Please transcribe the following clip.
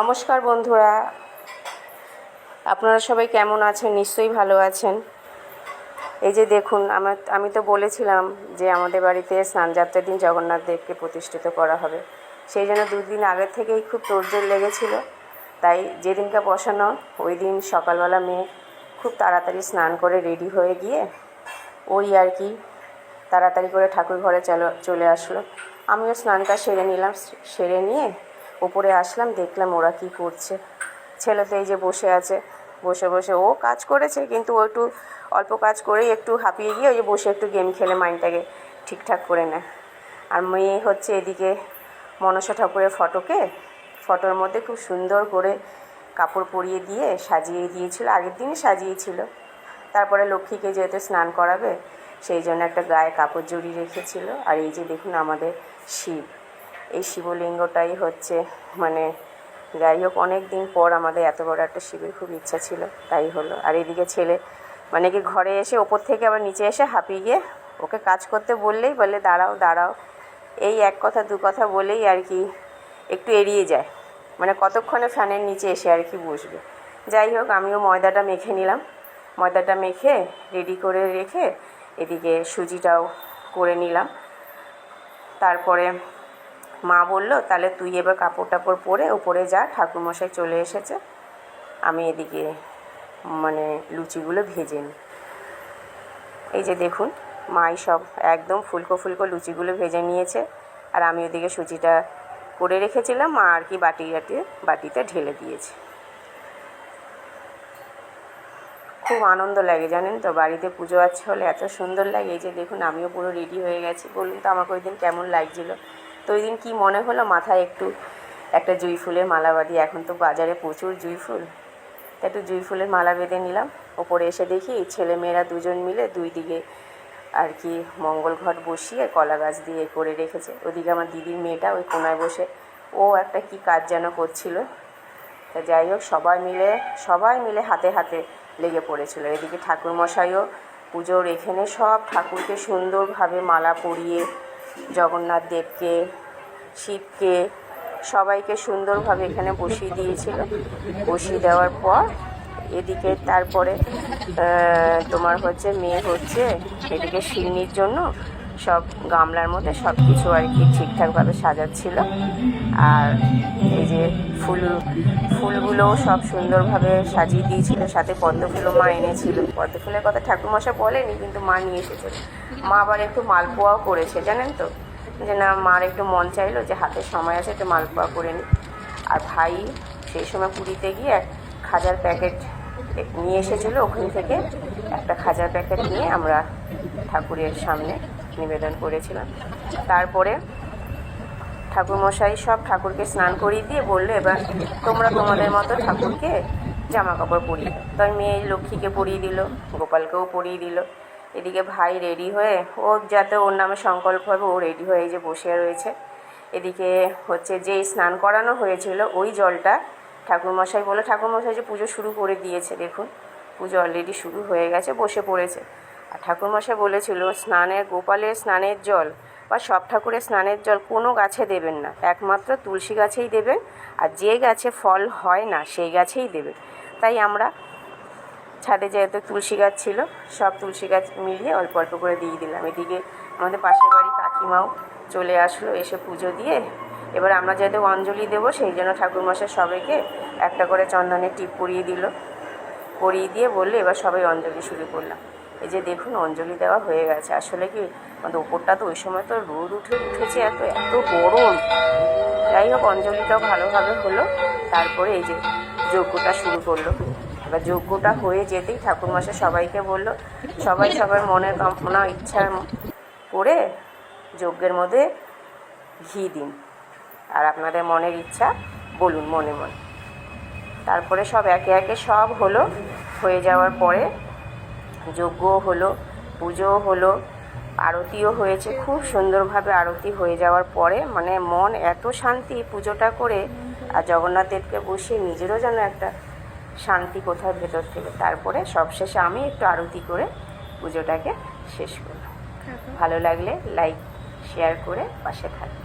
নমস্কার বন্ধুরা। আপনারা সবাই কেমন আছেন? নিশ্চয়ই ভালো আছেন। এই যে দেখুন, আমার, আমি তো বলেছিলাম যে আমাদের বাড়িতে স্নানযাত্রার দিন জগন্নাথ দেবকে প্রতিষ্ঠিত করা হবে। সেই জন্য দুদিন আগের থেকেই খুব তোড়জোড় লেগেছিল। তাই যেদিনকে বসানো, ওই দিন সকালবেলা মেয়ে খুব তাড়াতাড়ি স্নান করে রেডি হয়ে গিয়ে ওই আর কি তাড়াতাড়ি করে ঠাকুর ঘরে চলো, চলে আসলো। আমিও স্নানটা সেরে নিলাম, সেরে নিয়ে উপরে আসলাম, দেখলাম ওরা কি করছে। ছেলে তো এই যে বসে আছে, বসে বসে ও কাজ করেছে, কিন্তু ও একটু অল্প কাজ করেই একটু হাঁপিয়ে গিয়ে ওই যে বসে একটু গেম খেলে মাইন্ডটাকে ঠিকঠাক করে নেয়। আর মেয়ে হচ্ছে এদিকে মনসা ঠাকুরের ফটোকে, ফটোর মধ্যে খুব সুন্দর করে কাপড় পরিয়ে দিয়ে সাজিয়ে দিয়েছিল, আগের দিনই সাজিয়েছিল। তারপরে লক্ষ্মীকে যেহেতু স্নান করাবে, সেই জন্য একটা গায়ে কাপড় জড়িয়ে রেখেছিল। আর এই যে দেখুন আমাদের শিব। এই শিবলিঙ্গটাই হচ্ছে মানে যাই হোক অনেক দিন পর আমাদের এত বড় একটা শিবের খুব ইচ্ছা ছিল, তাই হলো। আর এদিকে ছেলে মানে কি ঘরে এসে ওপর থেকে আবার নিচে এসে হাঁপিয়ে গিয়ে ওকে কাজ করতে বললেই বলে দাঁড়াও দাঁড়াও। এই এক কথা, দু কথা বলেই আর কি একটু এড়িয়ে যায়। মানে কতক্ষণে ফ্যানের নিচে এসে আর কি বসবে। যাই হোক, আমিও ময়দাটা মেখে নিলাম। ময়দাটা মেখে, রেডি করে রেখে এদিকে সুজিটাও করে নিলাম। তারপরে মা বলল, তাহলে তুই এবার কাপড় টাপড় পরে ওপরে যা, ঠাকুরমশাই চলে এসেছে। আমি এদিকে মানে লুচিগুলো ভেজে নিই এই যে দেখুন, মাই সব একদম ফুলকো ফুলকো লুচিগুলো ভেজে নিয়েছে। আর আমি ওদিকে সুজিটা করে রেখেছিলাম, মা আর কি বাটি বাটি বাটিতে ঢেলে দিয়েছে। খুব আনন্দ লাগে জানেন তো, বাড়িতে পুজো আছে হলে এত সুন্দর লাগে। এই যে দেখুন, আমিও পুরো রেডি হয়ে গেছি। বলুন তো আমাকে ওই দিন কেমন লাগছিল? তো ওই দিন কী মনে হলো মাথায় একটু একটা জুঁই ফুলের মালা বাঁধি এখন তো বাজারে প্রচুর জুঁই ফুল। তা একটু জুঁই ফুলের মালা বেঁধে নিলাম। ওপরে এসে দেখি ছেলে মেয়েরা দুজন মিলে দুই দিকে আর কি মঙ্গল ঘট বসিয়ে কলা গাছ দিয়ে করে রেখেছে। ওদিকে আমার দিদির মেয়েটা ওই কোনায় বসে। ও একটা কি কাজ যেন করছিল। তা যাই হোক, সবাই মিলে সবাই মিলে হাতে হাতে লেগে পড়েছিল। এদিকে ঠাকুরমশাইও পুজোর এখানে সব ঠাকুরকে সুন্দরভাবে মালা পরিয়ে জগন্নাথ দেবকে শিবকে সবাইকে সুন্দরভাবে এখানে বসিয়ে দিয়েছিল। বসিয়ে দেওয়ার পর এদিকে তারপরে তোমার হচ্ছে মেয়ে হচ্ছে, এদিকে সিন্নির জন্য সব গামলার মধ্যে সব কিছু আর কি ঠিকঠাকভাবে সাজাচ্ছিল। আর এই যে ফুল ফুলগুলোও সব সুন্দরভাবে সাজিয়ে দিয়েছিল, সাথে পদ্ম ফুলও মা এনেছিল। পদ্ম ফুলের কথা ঠাকুরমশা বলেনি, কিন্তু মা নিয়ে এসেছিল মা আবার একটু মালপোয়াও করেছে, জানেন তো? যে না, মার একটু মন চাইলো যে হাতে সময় আছে একটু মালপোয়া করে নি আর ভাই সেই সময় পুরীতে গিয়ে খাজার প্যাকেট নিয়ে এসেছিল, ওখান থেকে একটা খাজার প্যাকেট নিয়ে আমরা ঠাকুরের সামনে নিবেদন করেছিলাম। তারপরে ঠাকুরমশাই সব ঠাকুরকে স্নান করিয়ে দিয়ে বলল, এবার তোমরা তোমাদের মতো ঠাকুরকে জামা কাপড় পরিয়ে তো মেয়ে লক্ষ্মীকে পরিয়ে দিল, গোপালকেও পরিয়ে দিল। এদিকে ভাই রেডি হয়ে, ও যাতে ওর নামে সংকল্প হবে, ও রেডি হয়ে যে বসে রয়েছে। এদিকে হচ্ছে যে স্নান করানো হয়েছিল, ওই জলটা ঠাকুরমশাই বলে, ঠাকুরমশাই যে পুজো শুরু করে দিয়েছে, দেখুন, পুজো অলরেডি শুরু হয়ে গেছে, বসে পড়েছে। আর ঠাকুরমশাই বলেছিল স্নানের গোপালের স্নানের জল বা সব ঠাকুরের স্নানের জল কোনো গাছে দেবেন না। একমাত্র তুলসী গাছেই দেবেন, আর যে গাছে ফল হয় না, সেই গাছেই দেবেন। তাই আমরা ছাদে যেহেতু তুলসী গাছ ছিল, সব তুলসী গাছ মিলিয়ে অল্প অল্প করে দিয়ে দিলাম। এদিকে আমাদের পাশের বাড়ি কাকিমাও চলে আসলো, এসে পুজো দিয়ে এবার আমরা যেহেতু অঞ্জলি দেবো, সেই জন্য ঠাকুরমশাই সবাইকে একটা করে চন্দনের টিপ পরিয়ে দিল। পরিয়ে দিয়ে বললে, এবার সবাই অঞ্জলি শুরু করলাম। এই যে দেখুন, অঞ্জলি দেওয়া হয়ে গেছে। আসলে কি, আমাদের ওপরটা তো ওই সময় তো রোদ উঠে উঠেছে, এত এত গরম। যাই হোক, অঞ্জলিটাও ভালোভাবে হলো। তারপরে এই যে যজ্ঞটা শুরু করল। এবার যজ্ঞটা হয়ে যেতেই ঠাকুরমশাই সবাইকে বলল, সবাই সবার মনের কামনা ইচ্ছার করে যজ্ঞের মধ্যে ঘি দিন। আর আপনাদের মনের ইচ্ছা বলুন মনে মনে। তারপরে সব একে একে সব হলো হয়ে যাওয়ার পরে যজ্ঞও হলো পুজোও হলো আরতিও হয়েছে খুব সুন্দরভাবে আরতি হয়ে যাওয়ার পরে মানে মন এত শান্তি পুজোটা করে আর জগন্নাথ দেবকে বসিয়ে নিজেরও যেন একটা শান্তি কোথায় ভেতর থেকে। তারপরে সবশেষে আমি একটু আরতি করে পুজোটাকে শেষ করলাম। ভালো লাগলে লাইক শেয়ার করে পাশে থাকবে